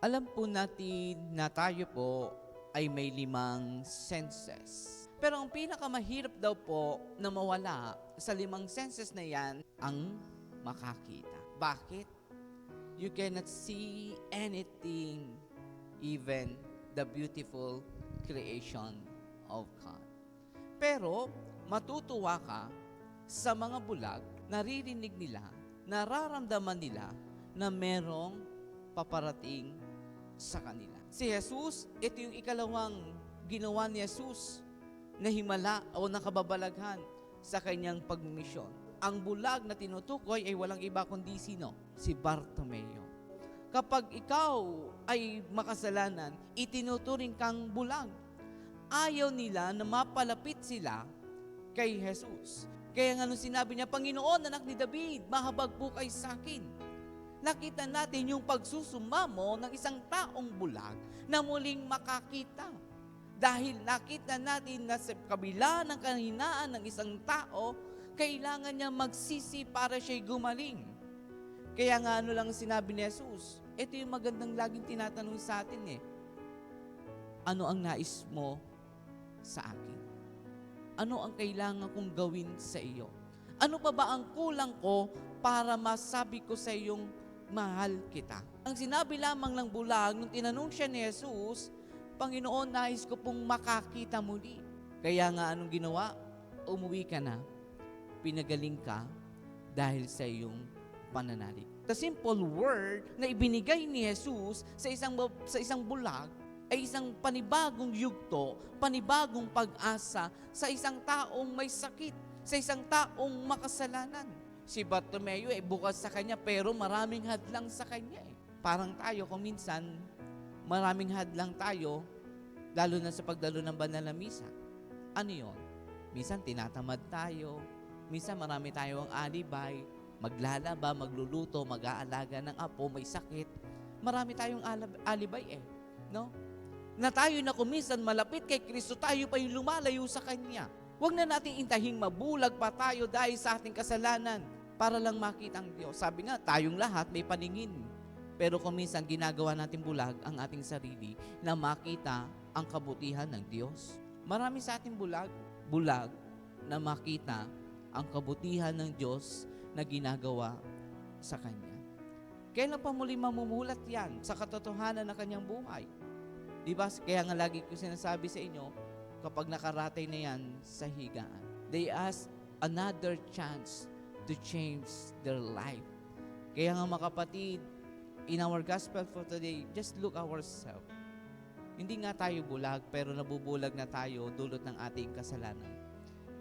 Alam po natin na tayo po ay may limang senses. Pero ang pinakamahirap daw po na mawala sa limang senses na yan, ang makakita. Bakit? You cannot see anything, even the beautiful creation of God. Pero matutuwa ka sa mga bulag, naririnig nila, nararamdaman nila na merong paparating sa kanila. Si Jesus, ito yung ikalawang ginawa ni Jesus na himala o nakababalaghan sa kanyang pagmisyon. Ang bulag na tinutukoy ay walang iba kundi sino? Si Bartomeo. Kapag ikaw ay makasalanan, itinuturing kang bulag. Ayaw nila na mapalapit sila kay Jesus. Kaya nga nung sinabi niya, Panginoon, anak ni David, mahabag po kay sa akin. Nakita natin yung pagsusumamo ng isang taong bulag na muling makakita. Dahil nakita natin na sa kabila ng kahinaan ng isang tao, kailangan niya magsisi para siya'y gumaling. Kaya nga ano lang sinabi ni Jesus, ito yung magandang laging tinatanong sa atin eh. Ano ang nais mo sa akin? Ano ang kailangan kong gawin sa iyo? Ano pa ba ang kulang ko para masabi ko sa iyong mahal kita? Ang sinabi lamang ng bulag nung tinanong siya ni Jesus, Panginoon, nais ko pong makakita muli. Kaya nga anong ginawa? Umuwi ka na, pinagaling ka dahil sa iyong pananalig. The simple word na ibinigay ni Jesus sa isang sa isang bulag ay isang panibagong yugto, panibagong pag-asa sa isang taong may sakit, sa isang taong makasalanan. Si Bartomeo ay bukas sa kanya pero maraming hadlang sa kanya eh. Parang tayo kung minsan maraming hadlang tayo lalo na sa pagdalo ng banal na misa. Ano yon? Minsan tinatamad tayo, minsan marami tayong alibay, maglalaba, magluluto, mag-aalaga ng apo, may sakit. Marami tayong alibay eh. No? na tayo na kuminsan malapit kay Kristo, tayo pa yung lumalayo sa Kanya. Huwag na natin intahing mabulag pa tayo dahil sa ating kasalanan para lang makita ang Diyos. Sabi nga, tayong lahat may paningin. Pero kung minsan ginagawa natin bulag ang ating sarili na makita ang kabutihan ng Diyos. Marami sa ating bulag, bulag na makita ang kabutihan ng Diyos na ginagawa sa Kanya. Kailan pa muli mamumulat yan sa katotohanan ng kanyang buhay? Di ba? Kaya nga lagi ko sinasabi sa inyo, kapag nakaratay na yan sa higaan, they ask another chance to change their life. Kaya nga mga kapatid, in our gospel for today, just look ourselves. Hindi nga tayo bulag, pero nabubulag na tayo dulot ng ating kasalanan.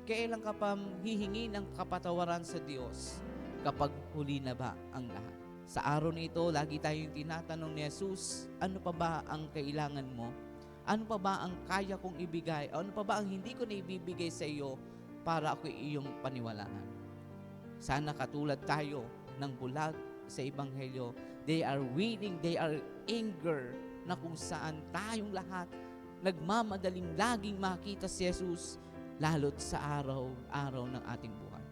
Kailan ka pa hihingi ng kapatawaran sa Diyos kapag huli na ba ang lahat? Sa araw na ito, lagi tayong tinatanong ni Jesus, ano pa ba ang kailangan mo? Ano pa ba ang kaya kong ibigay? Ano pa ba ang hindi ko na ibibigay sa iyo para ako iyong paniwalaan? Sana katulad tayo ng bulag sa Ebanghelyo. They are willing, they are eager na kung saan tayong lahat nagmamadaling laging makita si Jesus lalo't sa araw-araw ng ating buhay.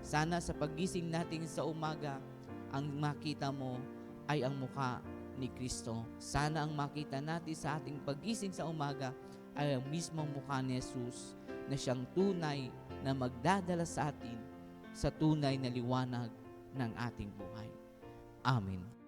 Sana sa pagising natin sa umaga, ang makita mo ay ang mukha ni Kristo. Sana ang makita natin sa ating pagising sa umaga ay ang mismong mukha ni Jesus na siyang tunay na magdadala sa atin sa tunay na liwanag ng ating buhay. Amen.